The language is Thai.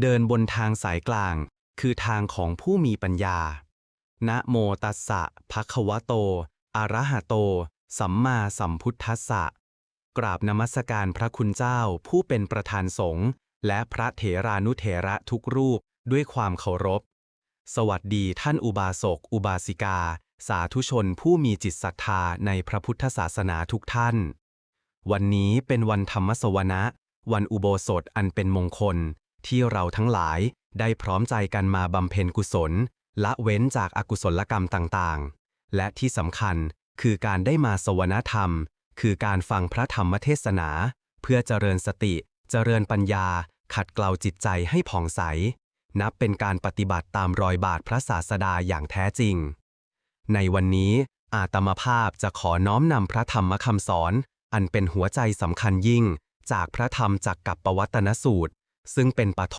เดินบนทางสายกลาง คือทางของผู้มีปัญญา นะโมตัสสะภะคะวะโต อะระหะโต สัมมาสัมพุทธัสสะ กราบนมัสการพระคุณเจ้าผู้เป็นประธานสงฆ์และพระเถรานุเถระทุกรูปด้วยความเคารพ สวัสดีท่านอุบาสก อุบาสิกา สาธุชนผู้มีจิตศรัทธาในพระพุทธศาสนาทุกท่าน วันนี้เป็นวันธรรมสวนะ วันอุโบสถอันเป็นมงคล ที่เราทั้งหลายได้พร้อมใจกันมาบำเพ็ญกุศล ละเว้นจากอากุศลกรรมต่างๆ และที่สำคัญคือการได้มาสวนธรรม คือการฟังพระธรรมเทศนา เพื่อเจริญสติ เจริญปัญญา ขัดเกลาจิตใจให้ผ่องใส นับเป็นการปฏิบัติตามรอยบาทพระศาสดาอย่างแท้จริง ในวันนี้อาตมาภาพจะขอน้อมนำพระธรรมคำสอน อันเป็นหัวใจสำคัญยิ่ง จากพระธรรมจากกับปวัตนสูตร ซึ่งเป็นปฐ